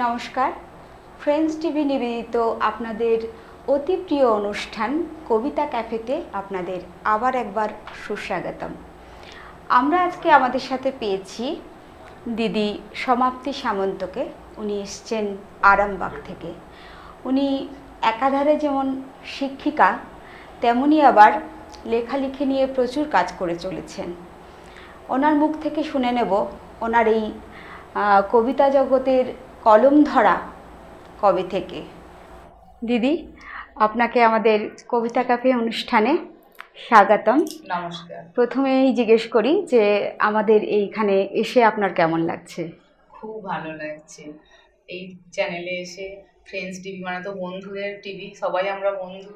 নমস্কার। Friends TV নিবেদিত আপনাদের অতি প্রিয় অনুষ্ঠান কবিতা ক্যাফেতে আপনাদের আবার একবার সুস্বাগতম। আমরা আজকে আমাদের সাথে পেয়েছি দিদি সমাপ্তি সামন্তকে। উনি এসছেন আরামবাগ থেকে। উনি একাধারে যেমন শিক্ষিকা, তেমনি আবার লেখালেখি নিয়ে প্রচুর কাজ করে চলেছেন। ওনার মুখ থেকে শুনে নেব ওনার এই কবিতা জগতের কলম ধরা কবে থেকে? দিদি আপনাকে আমাদের কবিতা ক্যাফে অনুষ্ঠানে স্বাগতম। নমস্কার। প্রথমেই জিজ্ঞেস করি যে আমাদের এইখানে এসে আপনার কেমন লাগছে? খুব ভালো লাগছে। এই চ্যানেলে এসে ফ্রেন্ডস টিভি মানে তো বন্ধুদের টিভি সবাই আমরা বন্ধু।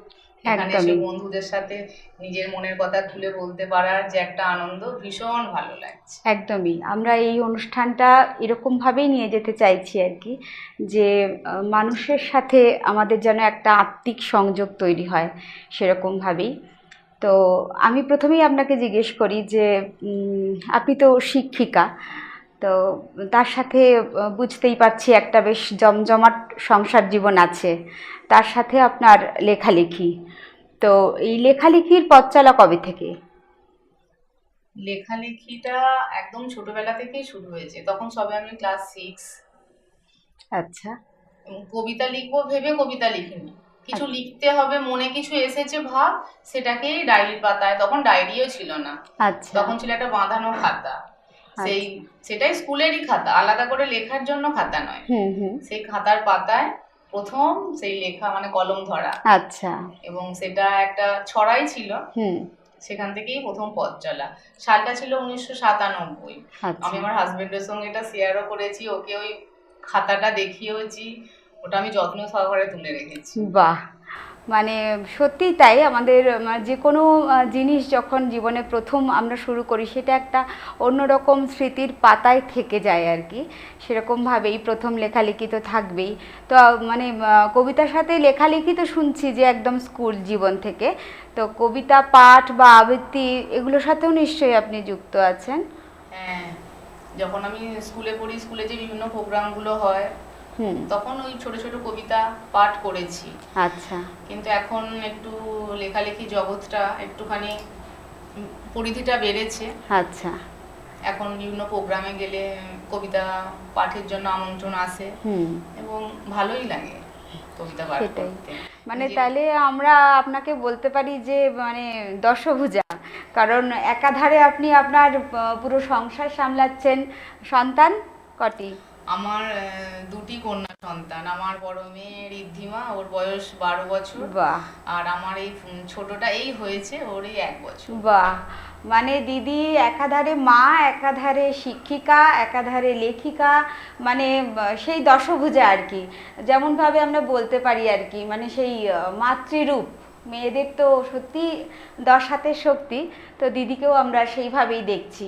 এখানে এসে বন্ধুদের সাথে নিজের মনের কথা তুলে বলতে পারার যে একটা আনন্দ ভীষণ ভালো লাগছে। একদমই। আমরা এই অনুষ্ঠানটা এরকমভাবেই নিয়ে যেতে চাইছি আর কি যে মানুষের সাথে আমাদের যেন একটা আত্মিক সংযোগ তৈরি হয় সেরকমভাবেই। তো আমি প্রথমেই আপনাকে জিজ্ঞেস করি যে আপনি তো শিক্ষিকা তো তার সাথে বুঝতেই পারছি একটা বেশ জমজমাট সংসার জীবন আছে। তার সাথে আপনার লেখালেখি। তো এই লেখালেখির পথ চলা কবে থেকে? লেখালেখিটা একদম ছোটবেলা থেকেই শুরু হয়েছে। তখন সবে আমি ক্লাস সিক্স। আচ্ছা। কবিতা লিখব ভেবে কবিতা লিখিনি। কিছু আচ্ছা। লিখতে হবে মনে কিছু এসেছে ভাব সেটাকেই ডায়েরির পাতায়। তখন ডায়েরিও ছিল না। আচ্ছা। তখন ছিল একটা বাঁধানো খাতা। সেই সেটাই স্কুলেরই খাতা আলাদা করে লেখার জন্য খাতা নয়। সেই খাতার পাতায় প্রথম সেই লেখা মানে কলম ধরা। আচ্ছা। এবং সেটা একটা ছড়াই ছিল। হুম। সেখান থেকেই প্রথম পথ চলা। সালটা ছিল উনিশশো সাতানব্বই। আচ্ছা। আমি আমার হাজবেন্ডের সঙ্গে এটা শেয়ারও করেছি ওকে ওই খাতাটা দেখিয়েওছি। ওটা আমি যত্ন সহকারে তুলে রেখেছি। বাহ! মানে সত্যিই তাই আমাদের আহ, যে কোনো জিনিস যখন জীবনে প্রথম আমরা শুরু করি সেটা একটা অন্যরকম স্মৃতির পাতায় থেকে যায় আর কি। সেরকমভাবেই প্রথম লেখালেখি তো থাকবেই। তো মানে কবিতার সাথে লেখালেখি তো শুনছি যে একদম স্কুল জীবন থেকে। তো কবিতা পাঠ বা আবৃত্তি এগুলোর সাথেও নিশ্চয়ই আপনি যুক্ত আছেন? হ্যাঁ যখন আমি স্কুলে পড়ি স্কুলে যে বিভিন্ন প্রোগ্রামগুলো হয় তখন ওই ছোট ছোট কবিতা পাঠ করেছি। আচ্ছা। কিন্তু এখন একটু লেখালেখি জগৎটা একটুখানি পরিধিটা বেড়েছে। আচ্ছা। এখন বিভিন্ন প্রোগ্রামে গেলে কবিতা পাঠের জন্য আমন্ত্রণ আসে। হুম। এবং ভালোই লাগে কবিতা পাঠ করতে। মানে তাহলে আমরা আপনাকে বলতে পারি যে মানে দশভুজা। কারণ একাধারে আপনি আপনার পুরো সংসার সামলাচ্ছেন। সন্তান কটি? আমার দুটি কন্যা সন্তান। আমার বড় মেয়ে ঋদ্ধিমা ওর বয়স বারো বছর। বাহ। আর আমার এই ছোটটা এই হয়েছে ওর এই এক বছর। বাহ। মানে দিদি একাধারে মা একাধারে শিক্ষিকা একাধারে লেখিকা মানে সেই দশভুজা আর কি। যেমনভাবে আমরা বলতে পারি আর কি মানে সেই মাতৃরূপ। মেয়েদের তো সত্যি দশ হাতের শক্তি তো দিদিকেও আমরা সেইভাবেই দেখছি।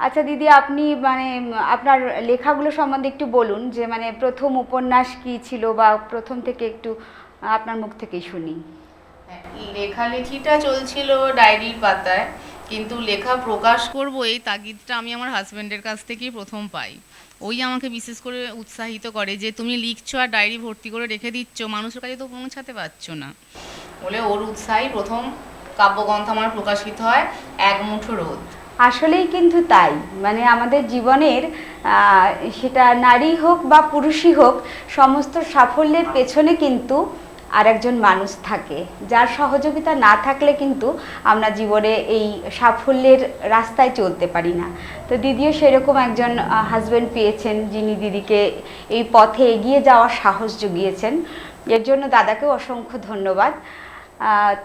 আচ্ছা দিদি আপনি মানে আপনার লেখাগুলো সম্বন্ধে একটু বলুন যে মানে প্রথম উপন্যাস কি ছিল বা প্রথম থেকে একটু আপনার মুখ থেকেই শুনি। হ্যাঁ, লেখালেখিটা চলছিল ডায়েরির পাতায় কিন্তু লেখা প্রকাশ করব এই তাগিদটা আমি আমার হাজব্যান্ডের কাছ থেকেই প্রথম পাই। ওই আমাকে বিশেষ করে উৎসাহিত করে যে তুমি লিখছো আর ডায়েরি ভর্তি করে রেখে দিচ্ছ মানুষের কাছে তো পৌঁছাতে পারছ না। বলে ওর উৎসাহী প্রথম কাব্যগ্রন্থ আমার প্রকাশিত হয় এক মুঠো রোদ। আসলেই কিন্তু তাই। মানে আমাদের জীবনের সেটা নারী হোক বা পুরুষই হোক, সমস্ত সাফল্যের পেছনে কিন্তু আর একজন মানুষ থাকে। যার সহযোগিতা না থাকলে কিন্তু আমরা জীবনে এই সাফল্যের রাস্তায় চলতে পারি না। তো দিদিও সেরকম একজন হাজব্যান্ড পেয়েছেন, যিনি দিদিকে এই পথে এগিয়ে যাওয়ার সাহস জুগিয়েছেন। এর জন্য দাদাকেও অসংখ্য ধন্যবাদ।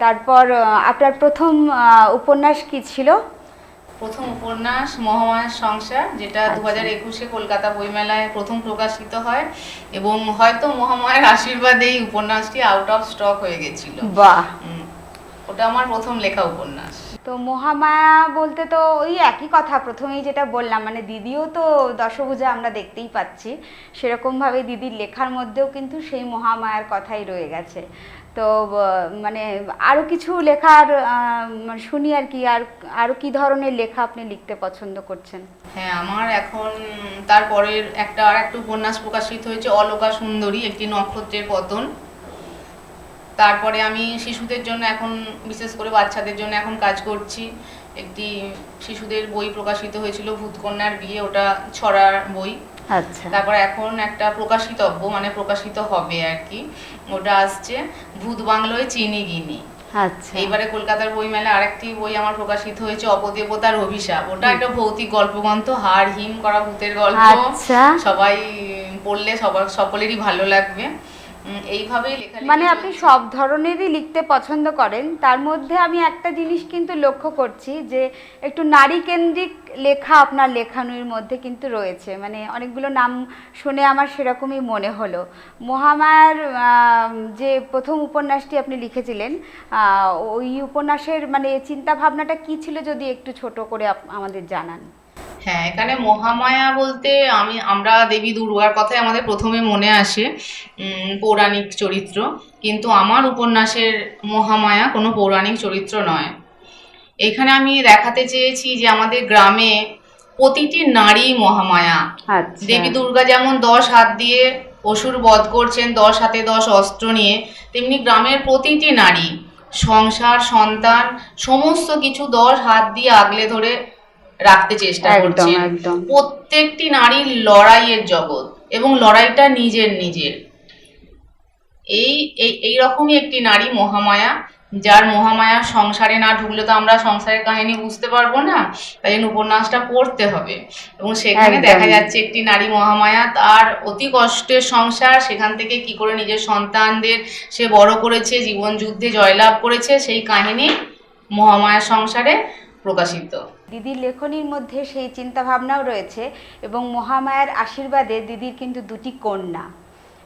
তারপর আপনার প্রথম উপন্যাস কি ছিল? প্রথম উপন্যাস মহামায়ার সংসার যেটা আচ্ছা। দু হাজার একুশে কলকাতা বইমেলায় প্রথম প্রকাশিত হয় এবং হয়তো মহামায়ার আশীর্বাদে এই উপন্যাসটি আউট অফ স্টক হয়ে গেছিল। বাহ। ওটা আমার প্রথম লেখা উপন্যাস। তো তো মহামায়া বলতে তো ওই একই কথা প্রথমেই যেটা বললাম মানে দিদিও তো দশভুজা আমরা দেখতেই পাচ্ছি। সেরকমভাবে দিদির লেখার মধ্যেও কিন্তু সেই মহামায়ার কথাই রয়ে গেছে। তো মানে আরও কিছু লেখার শুনি আর কি, আর আরও কি ধরনের লেখা আপনি লিখতে পছন্দ করছেন? হ্যাঁ আমার এখন তারপরের একটা আর একটা উপন্যাস প্রকাশিত হয়েছে, অলোকা সুন্দরী, একটি নক্ষত্রের পতন। তারপরে আমি শিশুদের জন্য এখন, বিশেষ করে বাচ্চাদের জন্য এখন কাজ করছি। একটি শিশুদের বই প্রকাশিত হয়েছিল, ভূতকন্যার বিয়ে, ওটা ছড়ার বই। আচ্ছা। তারপর এখন একটা প্রকাশিতব্য মানে প্রকাশিত হবে আর কি। ওটা আসছে ভূত বাংলোয় চিনি গিনি। আচ্ছা। এইবারে কলকাতার বই বইমেলায় আরেকটি বই আমার প্রকাশিত হয়েছে অপদেবতার অভিশাপ। ওটা একটা ভৌতিক গল্পগ্রন্থ হার হিম করা ভূতের গল্প। আচ্ছা। সবাই পড়লে সবার সকলেরই ভালো লাগবে। এইভাবেই মানে আপনি সব ধরনেরই লিখতে পছন্দ করেন। তার মধ্যে আমি একটা জিনিস কিন্তু লক্ষ্য করছি যে একটু নারী কেন্দ্রিক লেখা আপনার লেখানোর মধ্যে কিন্তু রয়েছে। মানে অনেকগুলো নাম শুনে আমার সেরকমই মনে হলো। মহামায়ার যে প্রথম উপন্যাসটি আপনি লিখেছিলেন ওই উপন্যাসের মানে চিন্তা ভাবনাটা কি ছিল যদি একটু ছোট করে আমাদের জানান? হ্যাঁ এখানে মহামায়া বলতে আমি আমরা দেবী দুর্গার কথাই আমাদের প্রথমে মনে আসে পৌরাণিক চরিত্র। কিন্তু আমার উপন্যাসের মহামায়া কোনো পৌরাণিক চরিত্র নয়। এখানে আমি দেখাতে চেয়েছি যে আমাদের গ্রামে প্রতিটি নারী মহামায়া। আচ্ছা। দেবী দুর্গা যেমন দশ হাত দিয়ে অসুর বধ করছেন দশ হাতে দশ অস্ত্র নিয়ে তেমনি গ্রামের প্রতিটি নারী সংসার সন্তান সমস্ত কিছু দশ হাত দিয়ে আগলে ধরে রাখতে চেষ্টা করছেন। প্রত্যেকটি নারীর লড়াইয়ের জগৎ এবং লড়াইটা নিজের নিজের। এই এই এইরকমই একটি নারী মহামায়া যার মহামায়া সংসারে না ঢুকলে তো আমরা সংসারের কাহিনী বুঝতে পারব না তাই জন্য উপন্যাসটা পড়তে হবে। এবং সেখানে দেখা যাচ্ছে একটি নারী মহামায়া তার অতি কষ্টের সংসার সেখান থেকে কি করে নিজের সন্তানদের সে বড় করেছে জীবন যুদ্ধে জয়লাভ করেছে সেই কাহিনী মহামায়ার সংসারে প্রকাশিত। দিদির লেখনীর মধ্যে সেই চিন্তা ভাবনাও রয়েছে এবং মহামায়ার আশীর্বাদে দিদির কিন্তু দুটি কন্যা।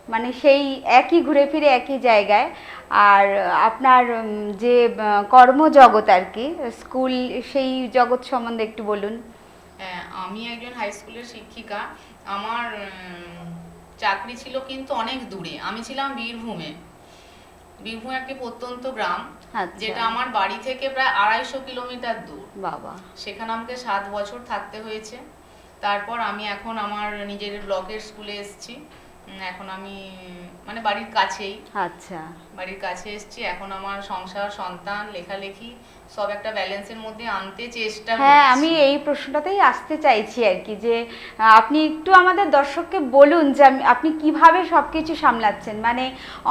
মানে সেই একই ঘুরে ফিরে একই জায়গায়। আর আপনার যে কর্মজগৎ আর কি স্কুল সেই জগৎ সম্বন্ধে একটু বলুন। হ্যাঁ, আমি একজন হাই স্কুলের শিক্ষিকা। আমার চাকরি ছিল কিন্তু অনেক দূরে। আমি ছিলাম বীরভূমে। বীরভূম একটি প্রত্যন্ত গ্রাম আচ্ছা। যেটা আমার বাড়ি থেকে প্রায় আড়াইশো কিলোমিটার দূর। বাবা। সেখানে আমাকে সাত বছর থাকতে হয়েছে। তারপর আমি এখন আমার নিজের ব্লকের স্কুলে এসেছি। এখন আমি মানে বাড়ির কাছেই। আচ্ছা। বাড়ির কাছে এসেছি। এখন আমার সংসার সন্তান লেখালেখি সব একটা ব্যালেন্সের মধ্যে আনতে চেষ্টা হ্যাঁ আমি এই প্রশ্নটাতেই আসতে চাইছি আর কি যে আপনি একটু আমাদের দর্শককে বলুন যে আপনি কীভাবে সব কিছু সামলাচ্ছেন? মানে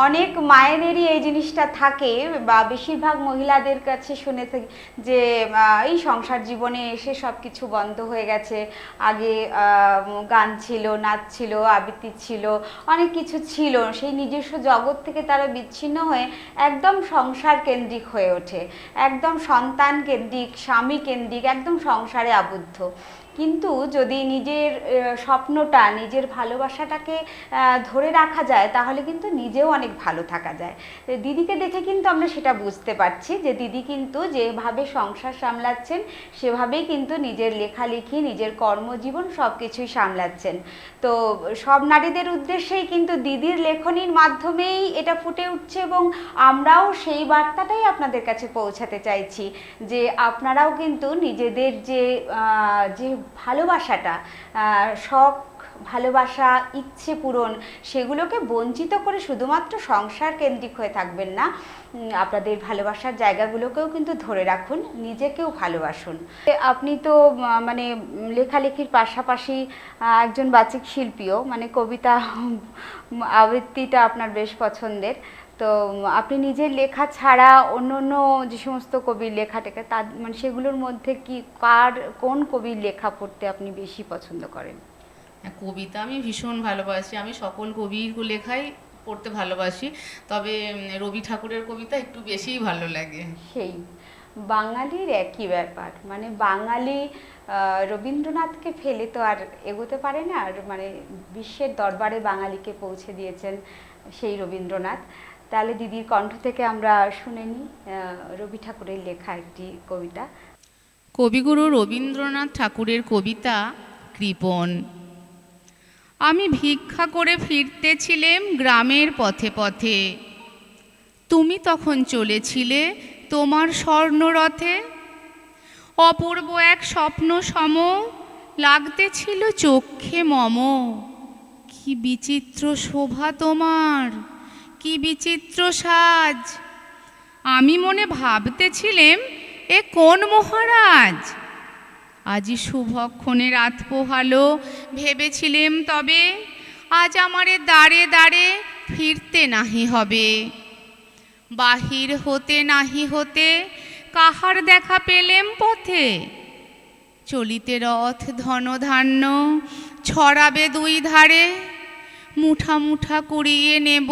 অনেক মায়েদেরই এই জিনিসটা থাকে বা বেশিরভাগ মহিলাদের কাছে শুনে থাকি যে এই সংসার জীবনে এসে সব কিছু বন্ধ হয়ে গেছে। আগে গান ছিল নাচ ছিল আবৃত্তি ছিল অনেক কিছু ছিল। সেই নিজস্ব জগৎ থেকে তারা বিচ্ছিন্ন হয়ে একদম সংসার কেন্দ্রিক হয়ে ওঠে। একদম সন্তান কেন্দ্রিক স্বামী কেন্দ্রিক একদম সংসারে আবদ্ধ। কিন্তু যদি নিজের স্বপ্নটা, নিজের ভালোবাসাটাকে ধরে রাখা যায়, তাহলে কিন্তু নিজেও অনেক ভালো থাকা যায়। দিদিকে দেখে কিন্তু আমরা সেটা বুঝতে পারছি যে দিদি কিন্তু যেভাবে সংসার সামলাচ্ছেন, সেভাবেই কিন্তু নিজের লেখালেখি, নিজের কর্মজীবন সব কিছুই সামলাচ্ছেন। তো সব নারীদের উদ্দেশ্যেই কিন্তু দিদির লেখনীর মাধ্যমেই এটা ফুটে উঠছে এবং আমরাও সেই বার্তাটাই আপনাদের কাছে পৌঁছাতে চাইছি যে আপনারাও কিন্তু নিজেদের যে যে ভালোবাসাটা শখ, ভালোবাসা, ইচ্ছে পূরণ, সেগুলোকে বঞ্চিত করে শুধুমাত্র সংসার কেন্দ্রিক হয়ে থাকবেন না। আপনাদের ভালোবাসার জায়গাগুলোকেও কিন্তু ধরে রাখুন, নিজেকেও ভালোবাসুন। আপনি তো মানে লেখালেখির পাশাপাশি একজন বাচিক শিল্পীও মানে কবিতা আবৃত্তিটা আপনার বেশ পছন্দের। তো আপনি নিজের লেখা ছাড়া অন্য অন্য যে সমস্ত কবির লেখা টেখা তার মানে সেগুলোর মধ্যে কি কার কোন কবির লেখা পড়তে আপনি বেশি পছন্দ করেন? কবিতা আমি ভীষণ ভালোবাসি। আমি সকল কবির লেখাই পড়তে ভালোবাসি। তবে রবি ঠাকুরের কবিতা একটু বেশিই ভালো লাগে। সেই। বাঙালির একই ব্যাপার। মানে বাঙালি রবীন্দ্রনাথকে ফেলে তো আর এগোতে পারে না। আর মানে বিশ্বের দরবারে বাঙালিকে পৌঁছে দিয়েছেন সেই রবীন্দ্রনাথ। তাহলে দিদির কণ্ঠ থেকে আমরা শুনে নিই রবি ঠাকুরের লেখা একটি কবিতা। কবিগুরু রবীন্দ্রনাথ ঠাকুরের কবিতা কৃপণ আমি ভিক্ষা করে ফিরতেছিলেম গ্রামের পথে পথে। তুমি তখন চলেছিলে তোমার স্বর্ণরথে। অপূর্ব এক স্বপ্ন সম, লাগতেছিল চক্ষে মম। কি বিচিত্র শোভা তোমার। কি বিচিত্র সাজ। আমি মনে ভাবতেছিলেম, এ কোন মহারাজ? আজি শুভক্ষণে রাত পোহালো, ভেবেছিলেম তবে আজ আমারে দাঁড়ে দাঁড়ে ফিরতে নাহি হবে। বাহির হতে নাহি হতে কাহার দেখা পেলেম পথে? চলিতে রথ ধনধান্য ছড়াবে দুই ধারে, মুঠা মুঠা কুড়িয়ে নেব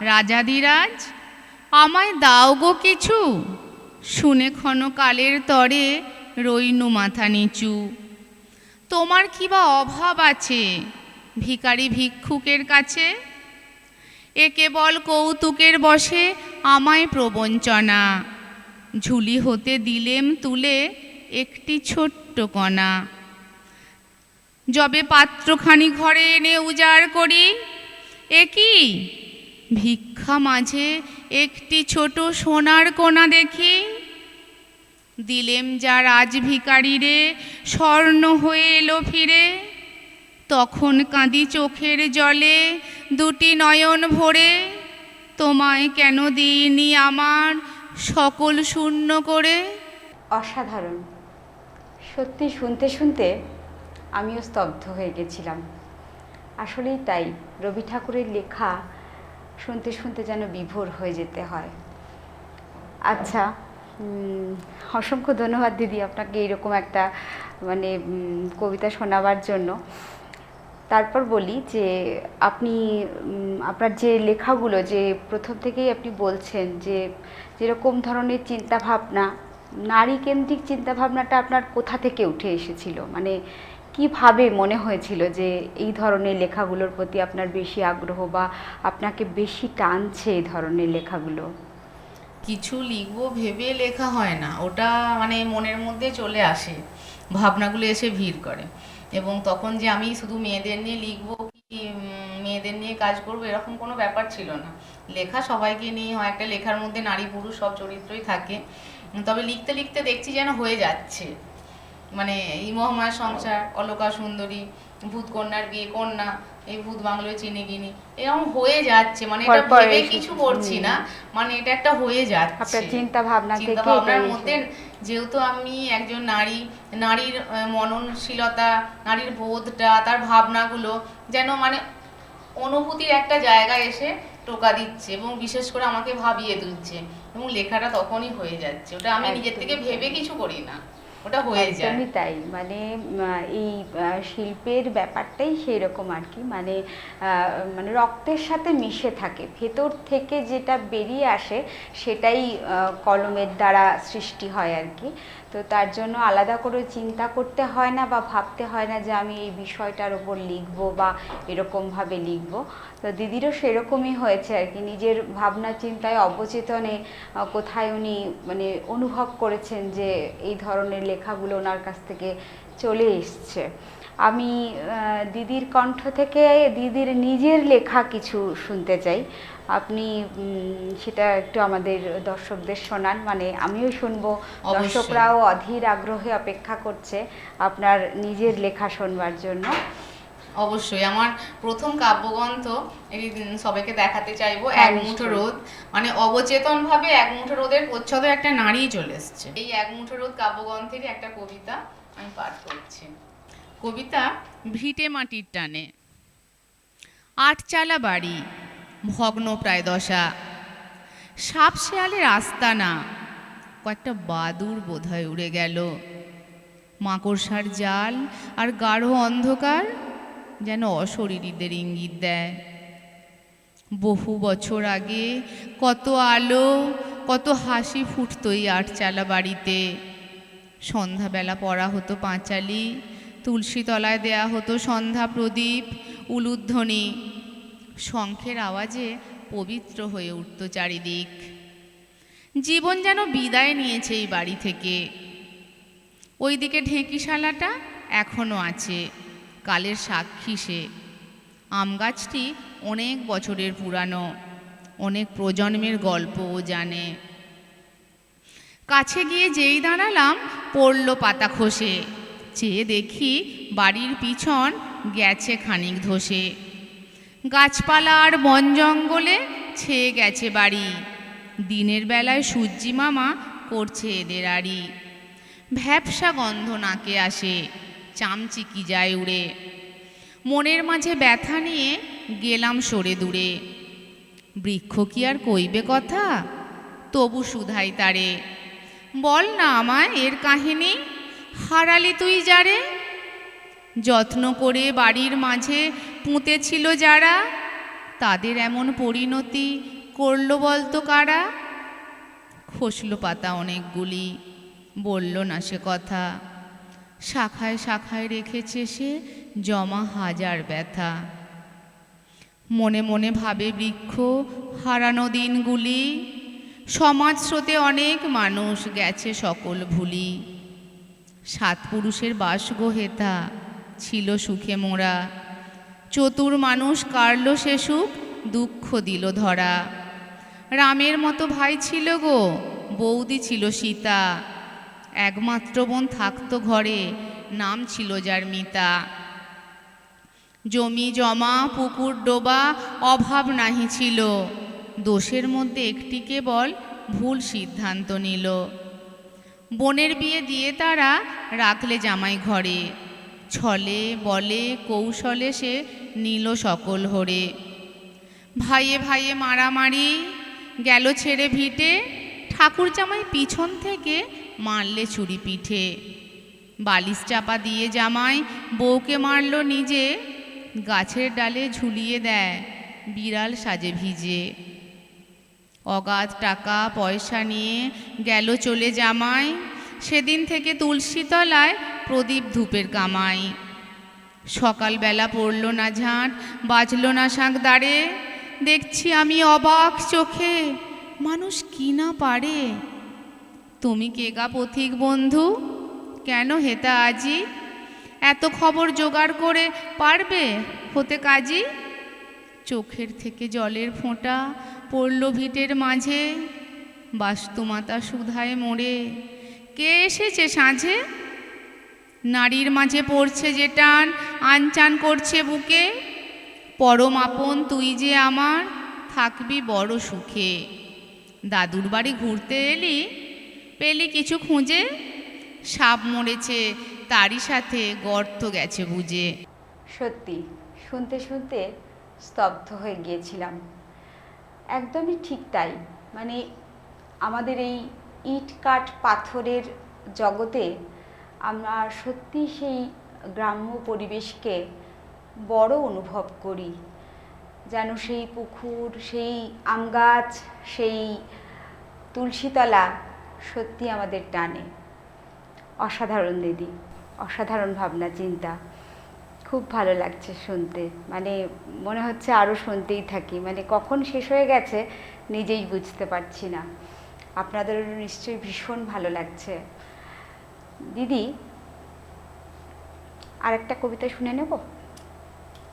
রাজাদিরাজ আমায় দাও গো কিছু। শুনে ক্ষণকালের তরে রইনু মাথা নিচু। তোমার কি বা অভাব আছে ভিখারি ভিক্ষুকের কাছে? এ কেবল কৌতুকের বসে আমায় প্রবঞ্চনা। ঝুলি হতে দিলেম তুলে একটি ছোট্ট কণা। যবে পাত্রখানি ঘরে এনে উজাড় করি, এ কি? ভিক্ষা মাঝে একটি ছোট সোনার কোনা দেখি। দিলেম যা রাজ ভিকারিরে স্বর্ণ হয়ে এলো ফিরে। তখন কাঁদি চোখের জলে দুটি নয়ন ভরে। তোমায় কেন দিইনি আমার সকল শূন্য করে? অসাধারণ। সত্যি শুনতে শুনতে আমিও স্তব্ধ হয়ে গেছিলাম। আসলেই তাই রবি ঠাকুরের লেখা শুনতে শুনতে যেন বিভোর হয়ে যেতে হয়। আচ্ছা অসংখ্য ধন্যবাদ দিদি আপনাকে এরকম একটা মানে কবিতা শোনাবার জন্য। তারপর বলি যে, আপনি আপনার যে লেখাগুলো, যে প্রথম থেকেই আপনি বলছেন যে, যেরকম ধরনের চিন্তাভাবনা, নারী কেন্দ্রিক চিন্তা ভাবনাটা আপনার কোথা থেকে উঠে এসেছিল? মানে কীভাবে মনে হয়েছিল যে এই ধরনের লেখাগুলোর প্রতি আপনার বেশি আগ্রহ বা আপনাকে বেশি টানছে এই ধরনের লেখাগুলো? কিছু লিখব ভেবে লেখা হয় না, ওটা মানে মনের মধ্যে চলে আসে, ভাবনাগুলো এসে ভিড় করে। এবং তখন যে আমি শুধু মেয়েদের নিয়ে লিখব কি মেয়েদের নিয়ে কাজ করব এরকম কোনো ব্যাপার ছিল না। লেখা সবাইকে নিয়ে হয়, একটা লেখার মধ্যে নারী পুরুষ সব চরিত্রই থাকে। তবে লিখতে লিখতে দেখছি যেন হয়ে যাচ্ছে। মানে এই মহামায়া সংসার অলকা সুন্দরী ভূত কন্যার বিয়ে কন্যা এই ভূত বাংলোয় চিনে গিনি এরকম হয়ে যাচ্ছে মানে এটা ভেবে কিছু করছি না মানে এটা একটা হয়ে যাচ্ছে। আপনার চিন্তা ভাবনা চিন্তা ভাবনার মধ্যে যেহেতু আমি একজন নারী নারীর মননশীলতা নারীর বোধটা তার ভাবনাগুলো যেন মানে অনুভূতির একটা জায়গায় এসে টোকা দিচ্ছে এবং বিশেষ করে আমাকে ভাবিয়ে তুলছে এবং লেখাটা তখনই হয়ে যাচ্ছে। ওটা আমি নিজের থেকে ভেবে কিছু করি না। ওটা হয়ে যায়। একদমই তাই। মানে এই শিল্পের ব্যাপারটাই সেই রকম আর কি। মানে মানে রক্তের সাথে মিশে থাকে। ভেতর থেকে যেটা বেরিয়ে আসে, সেটাই কলমের দ্বারা সৃষ্টি হয় আর কি। তো তার জন্য আলাদা করে চিন্তা করতে হয় না বা ভাবতে হয় না যে আমি এই বিষয়টার ওপর লিখব বা এরকমভাবে লিখব। তো দিদিরও সেরকমই হয়েছে আর কি। নিজের ভাবনা চিন্তায় অবচেতনে কোথায় উনি মানে অনুভব করেছেন যে এই ধরনের লেখাগুলো ওনার কাছ থেকে চলে এসছে। আমি দিদির কণ্ঠ থেকে দিদির নিজের লেখা কিছু শুনতে চাই। আপনি সেটা একটু আমাদের দর্শকদের শোনান। মানে আমিও শুনব। দর্শকরাও অধীর আগ্রহে অপেক্ষা করছে আপনার নিজের লেখা শোনবার জন্য। অবশ্যই। আমার প্রথম কাব্যগ্রন্থ এই সবাইকে দেখাতে চাইব হ্যাঁ, এক মুঠো রোদ। মানে অবচেতন ভাবে এক মুঠো রোদের প্রচ্ছদে একটা নারী চলে এসছে। এই এক মুঠো রোদ কাব্যগ্রন্থেরই একটা কবিতা আমি পাঠ করছি। কবিতা ভিটে মাটির টানে। আটচালা বাড়ি। ভগ্ন প্রায় দশা। সাপ শেয়ালের আস্তানা। কয়েকটা বাদুর বোধহয় উড়ে গেল। মাকড়সার জাল আর গাঢ় অন্ধকার যেন অশরীরীদের ইঙ্গিত দেয়। বহু বছর আগে কত আলো, কত হাসি ফুটতো এই আটচালা বাড়িতে। সন্ধ্যাবেলা পড়া হতো পাঁচালি, তুলসী তলায় দেয়া হতো সন্ধ্যা প্রদীপ, উলুধ্বনি। শঙ্খের আওয়াজে পবিত্র হয়ে উঠত চারিদিক। জীবন যেন বিদায় নিয়েছে এই বাড়ি থেকে। ওইদিকে ঢেঁকিশালাটা এখনও আছে, কালের সাক্ষী সে। আম গাছটি অনেক বছরের পুরানো, অনেক প্রজন্মের গল্পও জানে। কাছে গিয়ে যেই দাঁড়ালাম, পড়ল পাতা খসে। চেয়ে দেখি বাড়ির পিছন গেছে খানিক ধসে। গাছপালা আর বন জঙ্গলে ছেয়ে গেছে বাড়ি। দিনের বেলায় সূর্যি মামা করছে এদের আড়ি। ভ্যাপসা গন্ধ নাকে আসে, চামচিকি যায় উড়ে। মনের মাঝে ব্যথা নিয়ে গেলাম সরে দূরে। বৃক্ষ কি আর কইবে কথা? তবু শুধাই তারে। বল না আমায়, এর কাহিনী? হারালি তুই যারে? যত্ন করে বাড়ির মাঝে পুঁতেছিল যারা? তাদের এমন পরিণতি করল বলতো কারা? খসলো পাতা অনেকগুলি, বলল না সে কথা। শাখায় শাখায় রেখেছে সে জমা হাজার ব্যথা। মনে মনে ভাবে বৃক্ষ হারানো দিনগুলি। সমাজ স্রোতে অনেক মানুষ গেছে সকল ভুলি। সাত পুরুষের বাসগো হেতা ছিল সুখে মোরা। চতুর মানুষ কারল সুখ দুঃখ দিল ধরা। রামের মতো ভাই ছিল গো, বৌদি ছিল সীতা। একমাত্র বোন থাকতো ঘরে, নাম ছিল যার মিতা। জমি জমা, পুকুর ডোবা, অভাব নাহি ছিল। দোষের মধ্যে একটি কেবল ভুল সিদ্ধান্ত নিল। বোনের বিয়ে দিয়ে তারা রাখলে জামাই ঘরে। ছলে, বলে, কৌশলে সে নিল সকল হরে। ভাইয়ে ভাইয়ে মারামারি গেল ছেড়ে ভিটে, ঠাকুর জামাই পিছন থেকে মারলে চুরি পিঠে। বালিশ চাপা দিয়ে জামাই বউকে মারল নিজে, গাছের ডালে ঝুলিয়ে দেয় বিড়াল সাজে ভিজে। অগাধ টাকা পয়সা নিয়ে গেল চলে জামাই, সেদিন থেকে তুলসী তলায় প্রদীপ ধূপের কামাই। সকালবেলা পড়ল না ঝাঁট, বাজল না শাঁখ দাঁড়ে। দেখছি আমি অবাক চোখে, মানুষ কি না পারে? তুমি কে গা পথিক বন্ধু? কেন হেতা আজি? এত খবর জোগাড় করে পারবে হতে কাজী? চোখের থেকে জলের ফোঁটা পড়ল ভিটের মাঝে। বাস্তুমাতা সুধায় মোড়ে কে এসেছে সাঁঝে? নারীর মাঝে পড়ছে যে টান আনচান করছে বুকে। পরম আপন তুই যে আমার, থাকবি বড় সুখে। দাদুর বাড়ি ঘুরতে এলি, পেলি কিছু খুঁজে? সাপ মরেছে, তারই সাথে গর্ত গেছে বুঝে। সত্যি, শুনতে শুনতে স্তব্ধ হয়ে গিয়েছিলাম। একদমই ঠিক তাই মানে আমাদের এই ইট কাঠ পাথরের জগতে আমরা সত্যি সেই গ্রাম্য পরিবেশকে বড় অনুভব করি। যেন সেই পুকুর, সেই আম গাছ, সেই তুলসীতলা সত্যি আমাদের টানে। অসাধারণ দিদি, অসাধারণ ভাবনা, চিন্তা। খুব ভালো লাগছে শুনতে। মানে মনে হচ্ছে আরও শুনতেই থাকি। মানে কখন শেষ হয়ে গেছে নিজেই বুঝতে পারছি না। আপনাদেরও নিশ্চয়ই ভীষণ ভালো লাগছে। দিদি আর একটা কবিতা শুনে নেব?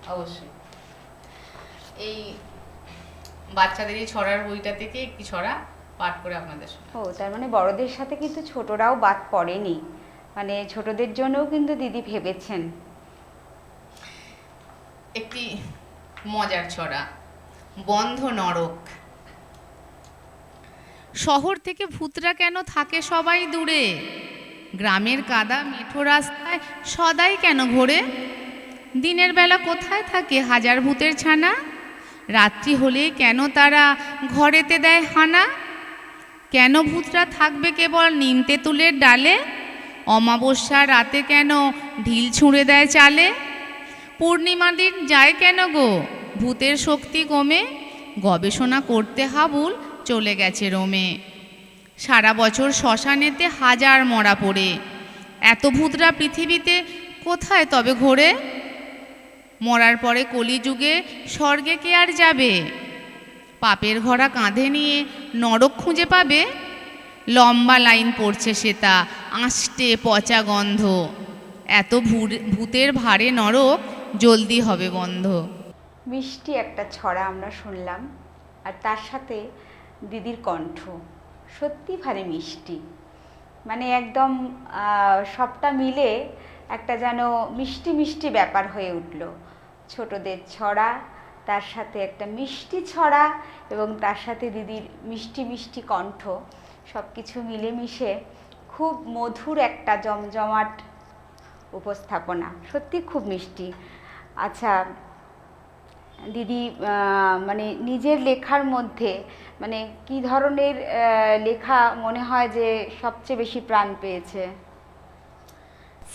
অবশ্যই। এই বাচ্চাদের এই ছড়ার বইটা থেকে একটি ছড়া পাঠ করে আপনাদের ও তার মানে বড়দের সাথে কিন্তু ছোটরাও বাদ পড়েনি। মানে ছোটদের জন্যও কিন্তু দিদি ভেবেছেন। একটি মজার ছড়া বন্ধ নরক। শহর থেকে ভূতরা কেন থাকে সবাই দূরে? গ্রামের কাদা মেঠো রাস্তায় সদাই কেন ঘোরে? দিনের বেলা কোথায় থাকে হাজার ভূতের ছানা? রাত্রি হলে কেন তারা ঘরেতে দেয় হানা? কেন ভূতরা থাকবে কেবল নিম তেঁতুলের ডালে? অমাবস্যা রাতে কেন ঢিল ছুঁড়ে দেয় চালে? পূর্ণিমা দিন যায় কেন গো? ভূতের শক্তি কমে? গবেষণা করতে হাবুল চলে গেছে রোমে। সারা বছর শ্মশানেতে হাজার মরা পড়ে। এত ভূতরা পৃথিবীতে কোথায় তবে ঘোরে? মরার পরে কলিযুগে স্বর্গে কে আর যাবে? পাপের ঘোড়া কাঁধে নিয়ে নরক খুঁজে পাবে? লম্বা লাইন পড়ছে সেটা আঁশটে পচা গন্ধ। এত ভূতের ভারে নরক, জলদি হবে বন্ধ মিষ্টি একটা ছড়া আমরা শুনলাম, আর তার সাথে দিদির কণ্ঠ। সত্যি ভারী মিষ্টি। মানে একদম সবটা মিলে একটা যেন মিষ্টি মিষ্টি ব্যাপার হয়ে উঠল। ছোটদের ছড়া, তার সাথে একটা মিষ্টি ছড়া এবং তার সাথে দিদির মিষ্টি মিষ্টি কণ্ঠ সব কিছু মিলেমিশে খুব মধুর একটা জমজমাট উপস্থাপনা। সত্যি খুব মিষ্টি। আচ্ছা দিদি মানে নিজের লেখার মধ্যে মানে কি ধরনের লেখা মনে হয় যে সবচেয়ে বেশি প্রাণ পেয়েছে?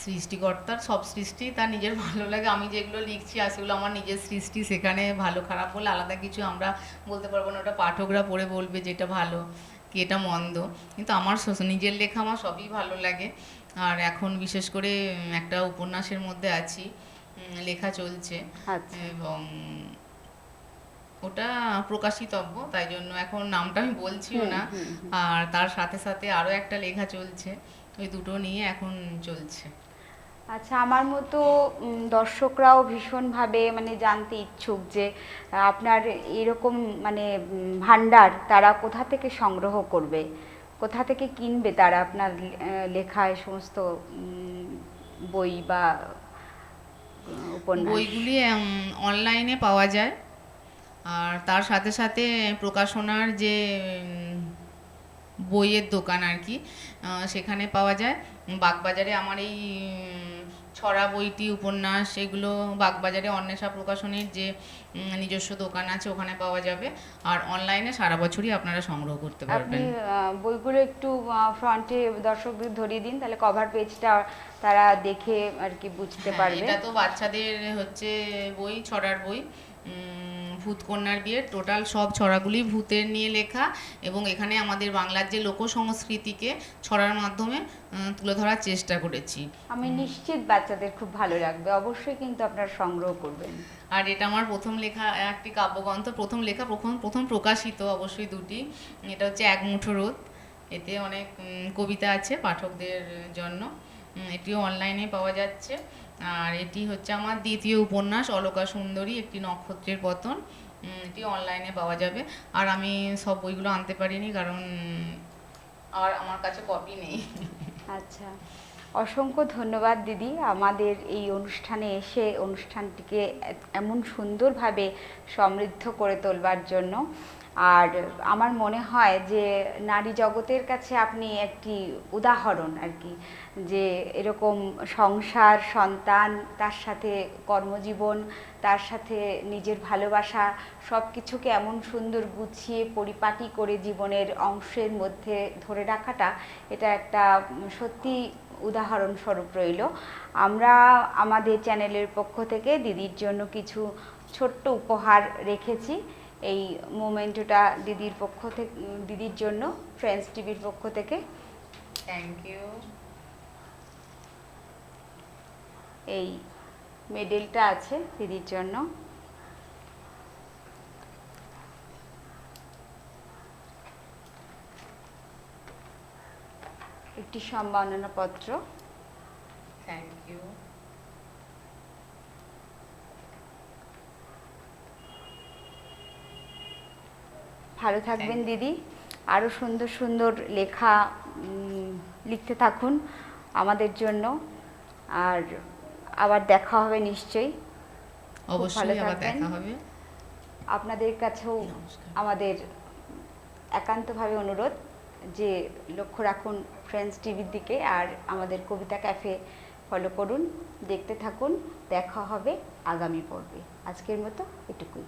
সৃষ্টিকর্তার, সব সৃষ্টি তার নিজের ভালো লাগে। আমি যেগুলো লিখছি আর সেগুলো আমার নিজের সৃষ্টি, সেখানে ভালো খারাপ বলে আলাদা কিছু আমরা বলতে পারব না। ওটা পাঠকরা পড়ে বলবে যেটা ভালো, কি এটা মন্দ। কিন্তু আমার নিজের লেখা আমার সবই ভালো লাগে। আর এখন বিশেষ করে একটা উপন্যাসের মধ্যে আছি। লেখা চলছে। আচ্ছা। এবং ওটা প্রকাশিতব্য তাই জন্য এখন নামটা আমি বলছিও না। আর তার সাথে সাথে আরও একটা লেখা চলছে ওই দুটো নিয়ে এখন চলছে। আচ্ছা আমার মতো দর্শকরাও ভীষণভাবে মানে জানতে ইচ্ছুক যে আপনার এরকম মানে উম, ভাণ্ডার তারা কোথা থেকে সংগ্রহ করবে? কোথা থেকে কিনবে তারা আপনার আহ, লেখা সমস্ত বই বা উপন্যাস। বইগুলি অনলাইনে পাওয়া যায়। আর তার সাথে সাথে প্রকাশনার যে বইয়ের দোকান আর কি সেখানে পাওয়া যায়। বাগবাজারে আমার এই ছড়া বইটি উপন্যাস এগুলো বাগবাজারে অন্বেষা প্রকাশনের যে নিজস্ব দোকান আছে ওখানে পাওয়া যাবে। আর অনলাইনে সারা বছরই আপনারা সংগ্রহ করতে পারবেন। বইগুলো একটু ফ্রন্টে দর্শকদের ধরিয়ে দিন তাহলে কভার পেজটা তারা দেখে আর কি বুঝতে হ্যাঁ, পারবে। এটা তো বাচ্চাদের হচ্ছে বই ছড়ার বই। উম, ভূত কন্যার বিয়ে টোটাল সব ছড়াগুলি ভূতের নিয়ে লেখা এবং এখানে আমাদের বাংলার যে লোক সংস্কৃতিকে ছড়ার মাধ্যমে তুলে ধরার চেষ্টা করেছি। আমি নিশ্চিত বাচ্চাদের খুব ভালো লাগবে। অবশ্যই কিন্তু আপনারা সংগ্রহ করবেন। আর এটা আমার প্রথম লেখা একটি কাব্যগ্রন্থ প্রথম লেখা প্রথম প্রথম প্রকাশিত অবশ্যই দুটি। এটা হচ্ছে এক মুঠো রোদ। এতে অনেক কবিতা আছে পাঠকদের জন্য। এটিও অনলাইনে পাওয়া যাচ্ছে। আর এটি হচ্ছে আমার দ্বিতীয় উপন্যাস, অলকা সুন্দরী, একটি নক্ষত্রের পতন। এটি অনলাইনে পাওয়া যাবে। আর আমি সব বইগুলো আনতে পারিনি কারণ আর আমার কাছে কপি নেই। আচ্ছা অসংখ্য ধন্যবাদ দিদি। আমাদের এই অনুষ্ঠানে এসে অনুষ্ঠানটিকে এমন সুন্দরভাবে সমৃদ্ধ করে তোলবার জন্য। আর আমার মনে হয় যে নারী জগতের কাছে আপনি একটি উদাহরণ আর কি, যে এরকম সংসার, সন্তান, তার সাথে কর্মজীবন, তার সাথে নিজের ভালোবাসা সব কিছুকে এমন সুন্দর গুছিয়ে পরিপাটি করে জীবনের অংশের মধ্যে ধরে রাখাটা, এটা একটা সত্যি উদাহরণস্বরূপ রইল। আমরা আমাদের চ্যানেলের পক্ষ থেকে দিদির জন্য কিছু ছোট্ট উপহার রেখেছি। এই মোমেন্টটা দিদির পক্ষ থেকে দিদির জন্য ফ্রেন্ডস টিভির পক্ষ থেকে। থ্যাংক ইউ এই মেডেলটা আছে দিদির জন্য। একটি সম্মাননা পত্র থ্যাংক ইউ ভালো থাকবেন দিদি। আরও সুন্দর সুন্দর লেখা লিখতে থাকুন আমাদের জন্য। আর আবার দেখা হবে নিশ্চয়ই। অবশ্যই আবার থাকবেন। দেখা হবে। আপনাদের কাছেও আমাদের একান্তভাবে অনুরোধ যে লক্ষ্য রাখুন ফ্রেন্ডস টিভির দিকে আর আমাদের কবিতা ক্যাফে ফলো করুন দেখতে থাকুন। দেখা হবে আগামী পর্বে। আজকের মতো এটুকুই।